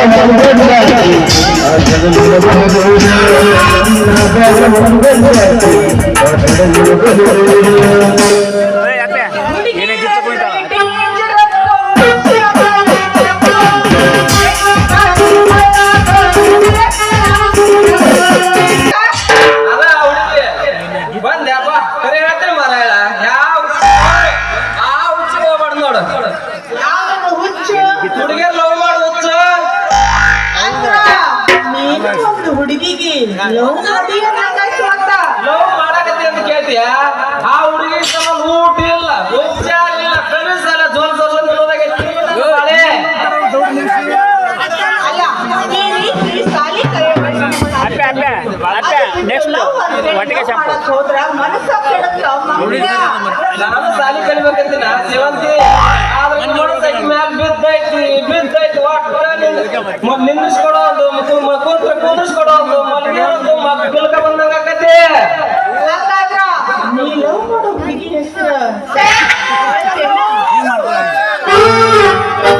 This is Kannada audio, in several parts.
ಅದ ಲವ್ ಅಂತ ಲವ್ ಮಾಡಕತ್ತಿ ಅಂತ ಕೇಳ್ತೀಯ ಆ ಹುಡುಗಿ ಊಟ ಇಲ್ಲ ಇಲ್ಲ ಕನಸಲ್ಲ ಜೋಲ್ ಸಾಲಿ. ನಾನು ಸಾಲಿ ಕಲಿಬೇಕಂತಿನ ಸೇವಂತಿ ಆದ್ರೆ ಬಿದ್ದೈತಿ ಬಿದ್ದೈತಿ ಒಟ್ಟ ನಿಂದ್-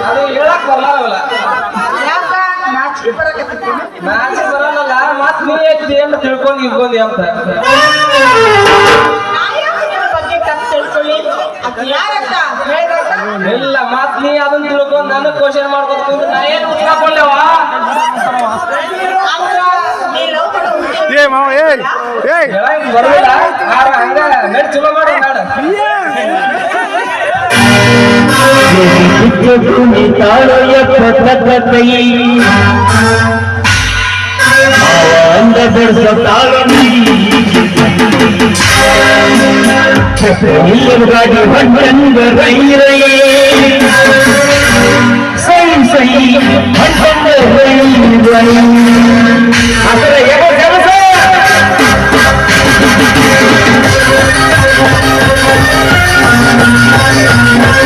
ಅದು ಹೇಳಕ್ ಬರಲ್ಲ ಬರಲ್ಲ ಮತ್ ನೀ ಐತಿ ಅಂತ ತಿಳ್ಕೊಂಡ್ ಇಲ್ಲ ಮತ್ ನೀ ಅದನ್ನ ತಿಳ್ಕೊಂಡ್ ನನಗ್ ಕ್ವಶನ್ ಮಾಡ್ಕೊತ ನಾ ಏನ್ ಉತ್ತರ ಕೊಡ್ಲೇವ ಮಾಡೋ ಹುಡುಗಿ ಏ ಮಾವ ಏಯ್ ಏಯ್ ಹೇಳಕ್ ಬರೋದಿಲ್ಲ ಆದ್ರ ಹಂಗ ನಡಿ ಚಲೋ ಮಾಡಿ I'm not a man.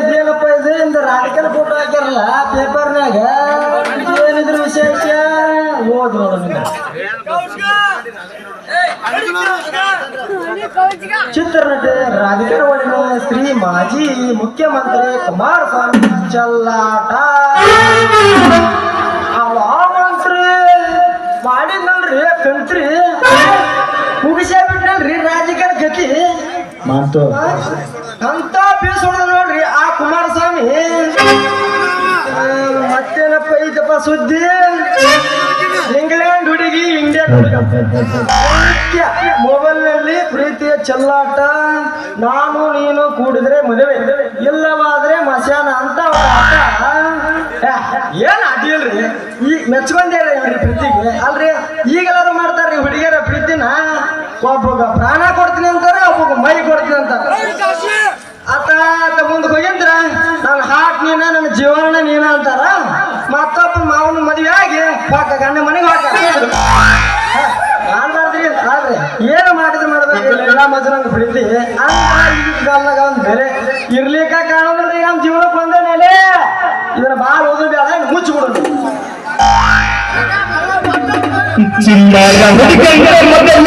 ಇದೇನಪ್ಪ ಇದು ಇಂದ ರಾಜಕೀಯ ಫೋಟೋ ಹಾಕ್ಯಾರಲ್ಲ ಪೇಪರ್ನಾಗ ಏನಿದ್ರ ವಿಶೇಷ ಓದ್. ಚಿತ್ರನಟಿ ಒಡೆನ ಶ್ರೀ ಮಾಜಿ ಮುಖ್ಯಮಂತ್ರಿ ಕುಮಾರಸ್ವಾಮಿ ಚಲ್ಲಾಟ ಮಂತ್ರಿ ಮಾಡಿದ್ನಲ್ರಿ ಕಂತ್ರಿ ಮುಗಿಸೇ ಬಿಟ್ಟಲ್ರಿ ರಾಜಕೀಯ ಗತಿ ಮಾತು. ಅಂತ ಪೀಸ್ ಹೊಡೆದ ನೋಡ್ರಿ, ಆ ಕುಮಾರಸ್ವಾಮಿ. ಮತ್ತೇನಪ್ಪ ಐತಪ್ಪ ಸುದ್ದಿ? ಇಂಗ್ಲೆಂಡ್ ಹುಡುಗಿ ಇಂಡಿಯಾ ಮೊಬೈಲ್ನಲ್ಲಿ ಪ್ರೀತಿಯ ಚೆಲ್ಲಾಟ. ನಾನು, ನೀನು ಕೂಡಿದ್ರೆ ಮದುವೆ. ಇಲ್ಲವಾದ್ರೆ ಮಸ್ಯಾನ ಅಂತ ಏನ್ ಅಡ್ಡಿಲ್ರಿ ಈ ಮೆಚ್ಕೊಂಡೇ ಇಲ್ರಿ ಪ್ರೀತಿಗೆ. ಅಲ್ರಿ ಈಗೆಲ್ಲರೂ ಮಾಡ್ತಾರ್ರಿ ಹುಡುಗಿಯರ ಪ್ರೀತಿನ. ಒಬ್ಬ ಪ್ರಾಣ ಕೊಡ್ತೀನಿ ಅಂತಾರೆ ಆತ ಆತ ಮುಂದೆ ಹೋಗಿದ್ರ ನನ್ನ ಹಾಟ್ ನೀನ ನನ್ನ ಜೀವನ ನೀನ ಅಂತಾರ. ಮತ್ತೊಬ್ಬ ಮಾವನ ಮದುವೆ ಆಗಿ ಹಾಕ ಗಂಡ ಮನೆಗೆ ಹಾಕ ಮಾಡ್ಬಾರ್ದ್ರಿ ಆದ್ರೆ ಏನು ಮಾಡಿದ್ರು ಮಾಡ್ಬೇಕು ಎಲ್ಲ ಮಜರಂಗ ಅಂತ ಈಗ ಕಾಲದಾಗ ಒಂದ್ ಬೇರೆ ಇರ್ಲಿಕ್ಕ ಕಾಣೋದ್ರಿ ನಮ್ಮ ಜೀವನಕ್ಕೆ ಬಂದ ಮೇಲೆ. ಇದನ್ನ ಭಾಳ ಓದೋದು ಬೇಡ ಮುಚ್ಚಿ ಬಿಡೋದು. ಚಿನ್ನಾಗ ಹುಡುಗಂಗ ಮೊದಲ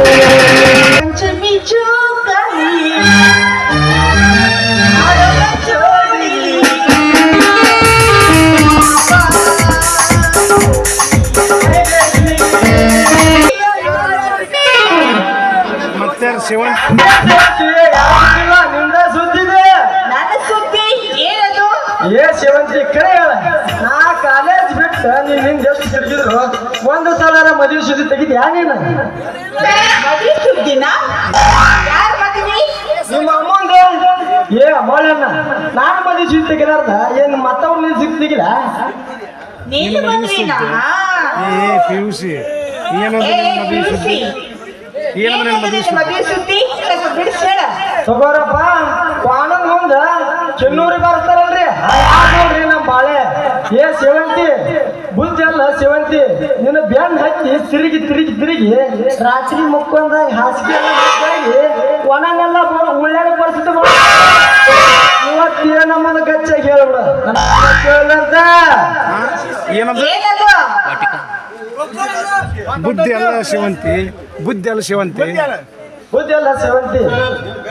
ನಾನು ಮದುವೆ ತೆಗಿಲಾರ್ದ ಏನು ಮತ್ತವ್ರ ನೀನ್ ಸುದ್ದಿ ತೆಗಿಲ ನೀನು ಮದ್ವಿನಾ ಏ ಪಿ ಯು ಸಿ ಏನಂದ್ರೆ ಏ ನಿನ್ನ ಮದುವೆ ಸುದ್ದಿ. ಏನಂದ್ರೆ ನಿನ್ನ ಮದುವೆ ಸುದ್ದಿ ಮದ್ವೆ ಸುದ್ದಿ. ಸ್ವಲ್ಪ ಬಿಡಿಸ್ ಹೇಳ. ತಗೋರಪ್ಪ ಮುಂದ ಚೆನ್ನೂರಿ ಬರ್ತಾರಲ್ರಿ? ನೋಡ್ರಿ ನಮ್ಮ ಬಾಳೆ. ಏ ಸೇವಂತಿ ಬುದ್ಧಿ ಅಲ್ಲ ಸೇವಂತಿ. ನಿನ್ನ ಬೆನ್ ಹಚ್ಚಿ ತಿರುಗಿ ತಿರುಗಿ ತಿರುಗಿ ರಾತ್ರಿ ಮುಕ್ಕೊಂದಾಗ ಹಾಸಿಗೆ ಎಲ್ಲ ಒಣನೆಲ್ಲ ಉಳ್ಳಾಗ ಪರಿಸ್ಥಿತಿ ನಮ್ಮನ್ನ ಹೇಳ್ಬಿಡ ಏನದು? ಬುದ್ಧಿ ಅಲ್ಲ ಶಿವಂತಿ ಬುದ್ಧಿ ಅಲ್ಲ ಶಿವಂತಿ. ಬುದ್ಧಿ ಅಲ್ಲ. ಶಿವಂತಿ.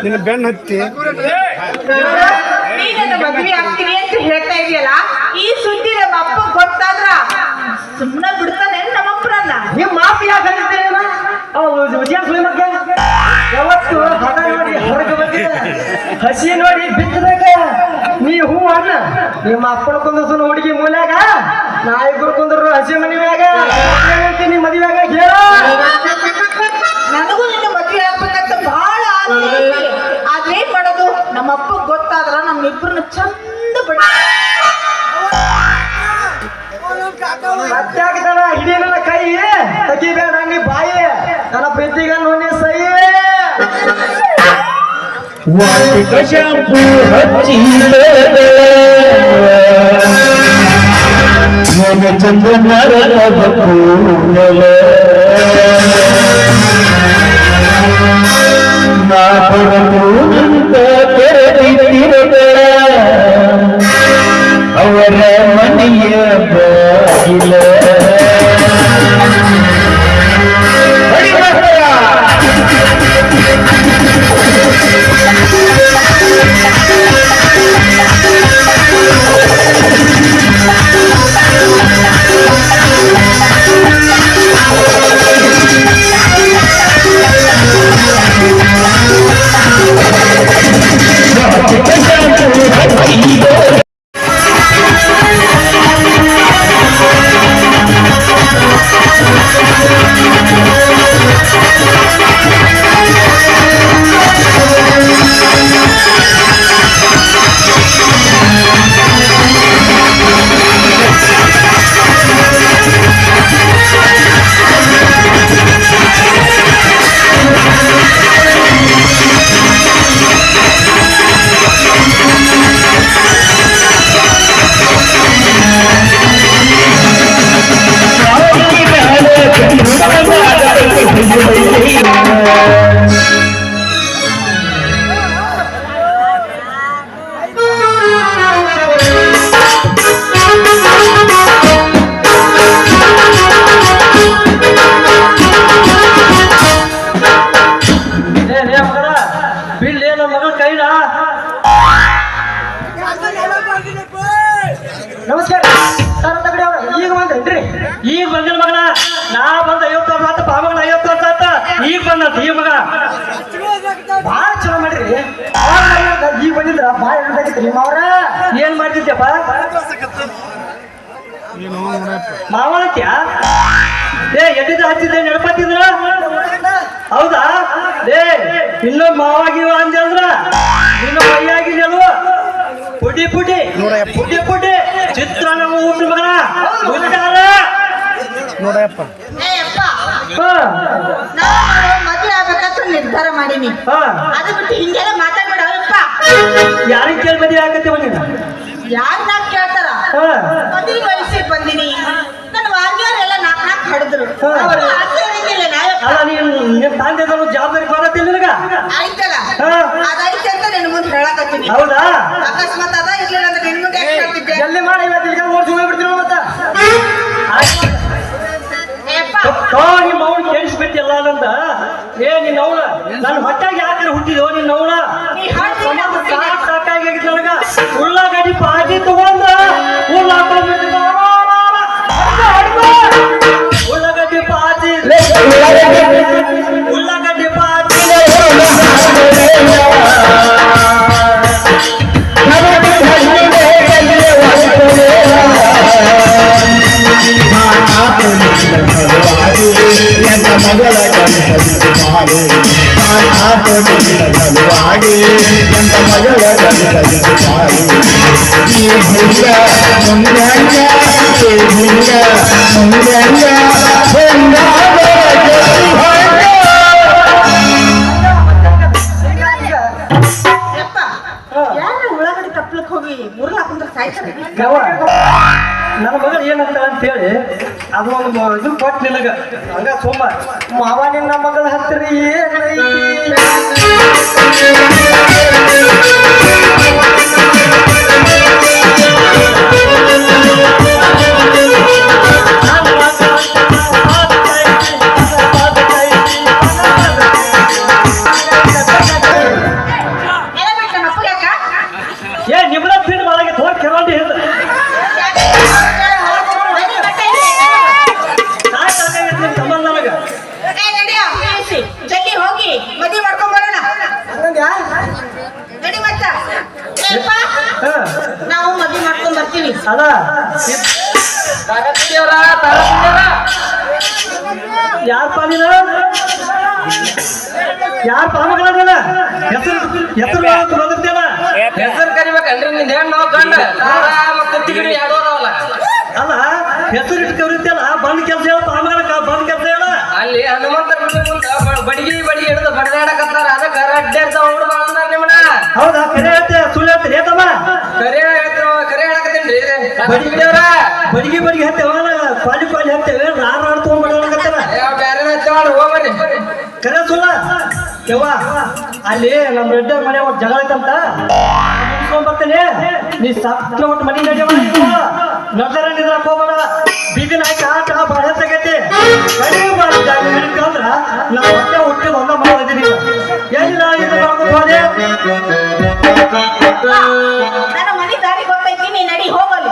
ನಿನ್ನ ಬೆನ್ನ ಹತ್ತಿ. ನೀನು ಮದ್ವೆ ಆಗ್ತೀನಿ ಅಂತ ಹೇಳ್ತಾ ಇದೆಯಲ್ಲ ಈ ಸುದ್ದಿ ನಮ್ಮ ಅಪ್ಪ ಗೊತ್ತಾದ್ರ ಸುಮ್ಮನೆ ಬಿಡ್ತಾನೆ ನಿಮ್ಮ ಯಾಕೆ ವಿಜಯ ಯಾವತ್ತು ಹೊರಗೆ ಬಂದಿದೆ ಹಸಿ ನೋಡಿ ಬಿತ್ತಬೇಕ ನೀ ಹೂ ಅಣ್ಣ. ನಿಮ್ಮ ಅಪ್ಪನ ಕುಂದರ್ಸನ ಹುಡುಗಿ ಮೂಲ್ಯಾಗ. ನಾ ಇಬ್ರು ಕುಂದ್ರು ಹಸಿ ಮನಿ ಮ್ಯಾಗ ನೀ ಮದುವೆಯಾಗ? ಹೇಳ. ನನಗೂ ನಿನ್ನ ಮದುವೆ ಆಗ್ಬೇಕಂತ ಬಹಳ ಆದ್ರೆ ಏನ್ ಮಾಡೋದು? ನಮ್ಮ ಅಪ್ಪ ಗೊತ್ತಾದ್ರ ನಮ್ಮಿಬ್ರನ್ನ ಚಂದ ಬಿಡ ಮತ್ತೆ ನನ್ನ ಕೈ. ತೆಗಿಬೇಡ ನೀ ಬಾಯಿ. ನನ್ನ ಪ್ರೀತಿಗ ನೋಡಿ వాటిక షాంపూ వచ్చిందే చంద్రమర పూల నా పరమూ ಮಾವನತ್ಯ? ಏ ಎಡ್ಡಿದ ಹಚ್ಚಿದ್ದೆ? ನೆನಪತ್ತಿದ್ರ ಹೌದಾ? ಏ ಇನ್ನೊಂದು ಮಾವಾಗಿವ ಅಂದ್ರ? ಇನ್ನು ಮೈಯಾಗಿಲ್ಲ ಪುಡಿ ಪುಡಿ. ಪುಡಿ ಪುಡಿ. ಚಿತ್ರಾನ್ನ ಊಟ ಮಗನ ಉದ್ದಾರ. ನೋಡಪ್ಪ ನಿರ್ಧಾರ ಮಾಡೀನಿ. ಹಾ. ಅದು ಬಿಟ್ಟು ಹಿಂಗೆಲ್ಲ ಮಾತಾಡ್ಬೇಡ ಅಪ್ಪ ಯಾರಿಗೆ ಕೇಳಿ ಮದುವೆ ಆಗತ್ತೆ ಬಂದಿನ ಯಾರು ನಾಕ್ ಕೇಳ್ತಾರ? ಮದ್ವೆ ವಯಸ್ಸಿಗೆ ಬಂದಿನಿ. ನನ್ನ ವಾರ್ಗಿಯವರೆಲ್ಲ ನಾಕ್ ನಾಕ್ ಹಡಿದ್ರು. ಅಲ್ಲ ನೀನ್ ನಿಮ್ ತಂದೆ ಜವಾಬ್ದಾರಿ ಬರತ್ತಿಲ್ಲ ನಿನಗ? ಆಯ್ತಲ್ಲ. ಅದೈತೆ ಅಂತ ನಿನ್ನ ಮುಂದೆ ಹೇಳಕತ್ತೀನಿ. ಹೌದಾ? ಅಕಸ್ಮಾತ್ ಅದ ಇರ್ಲಿಲ್ಲ ಅಂದ್ರೆ ನಿನ್ನ ಮುಂದೆ ಹೇಳ್ತಿದ್ದೆ? ಜಲ್ದಿ ಮಾಡಿ ಇವತ್ತು ಈಗ ನೋಡ್ಸಿ ಹೋಗ್ಬಿಡ್ತೀವಿ ಮತ್ತ? ನಿಮ್ಮ ಅವ್ನು ಕೇಳಿಸ್ಬಿಟ್ಟಿಲ್ಲ ನಂದ. ಏ ನಿನ್ನ ಅವಳ ನನ್ನ ಹೊಟ್ಟೆಗೆ ಯಾಕೆ ಹುಟ್ಟಿದೋ ನಿನ್ನ ಅವಳ ಮಗಳ ಕನಸದಿಸುವಾಡಿ ಆಟ ಕನಸದಿಸುವಾಡಿ ನನ್ನ ಮಗಳ ಕನಸದಿಸುವಾಡಿ ಈ ಭುಜ ಮುಂದಂಗ ಈ ಭುಜ ಮುಂದಂಗ ಮುಂದಾಗ ಯವ್ವ, ನನ್ನ ಮಗಳು ಏನಂತ ಅಂತ ಹೇಳಿ ಅದು ಒಂದು ಇದು ಕೊಟ್ಟು ನಿನಗ. ಹಂಗ ಸೋಮ ಮಾವ ನಿನ್ನ ಮಗಳ ಹತ್ತಿರ ಏನೈತಿ ಯಾರ ನೀನ ಹೆಸರು ಹೆಸರು ಬಂದಿರ್ತೇನ? ಹೆಸರು ಕರಿಬೇಕನ್ರಿ ನಿಂದ ಹೆಣ್ಣು ಗಂಡ ಮತ್ತೆ ತಿಗಡಿ ಅದಾವಲ್ಲ? ಅಲ್ಲ ಹೆಸರು ಇಟ್ಟು ಕರಿತೇಲ್ಲ ಬಂದ್ ಕೆಲಸ ಹೇಳ ಪಾಮಗಳ ಬಂದ್ ಕೆಲಸ ಹೇಳ. ಅಲ್ಲಿ ಹನುಮಂತ ಬಡಿಗೆ ಬಡಿಗೆ ಬ- ಬಡಗಿ ಬಡಿ ಹಿಡಿದು ಬಡದಾಡಕತ್ತಾರ. ಅದಕ್ಕ ರಡ್ಡೆ ಅಂತ ಹುಡುಗ ಬಂದಾರ ನಿಮ್ಮನ ಹೌದಾ? ಕರೆ ಹೇಳ್ತೆ ಸುಳ್ಳು ಹೇಳ್ತೀರಿ ಏತಮ್ಮ ಕರೆ ಹೇಳ್ತೀವಿ ಕರೆ ಹೇಳಕತ್ತೇನ್ರಿ ಬಡಿಗೆ ಬಡಿಗೆ ಹತ್ತೇವ ಪಾಲಿ ಪಾಲಿ ಹತ್ತೇವೆ ರಾರ್ ರಾಡ್ ಬೇರೆ ಹಚ್ಚವಾಡ ಹೋಗ್ಬರ್ರಿ ಕರೆ ಸುಳ್ಳ. ಯವ್ವ ಅಲ್ಲಿ ನಮ್ಮ ರೆಡ್ಡ ಮನೆ ಒಟ್ಟು ಜಗಳ ಐತಂತ ಮುಗಿಸ್ಕೊಂಡ್ ಬರ್ತೇನೆ. ನೀ ಸತ್ತ ಒಟ್ಟು ಮನೆ ನಡೆಯವ ನಗರ ನಿದ್ರಕ್ ಹೋಗ್ಬೇಡ. ಬೀದಿನ ಹಾಕಿ ಆಟ ಕಡಿಮೆ ಮಾಡಿದ್ರ ನಾವು ಹೊಟ್ಟೆ ಹುಟ್ಟಿ ಒಂದ ಮಾಡಿದೀನಿ ಎಲ್ಲ ಇದು ಮಾಡ್ಕೊಂಡು ಹೋದೆ? ನನ್ನ ಮನೆ ದಾರಿ ಗೊತ್ತೈತಿ ನೀ ನಡಿ ಹೋಗಲ್ಲ.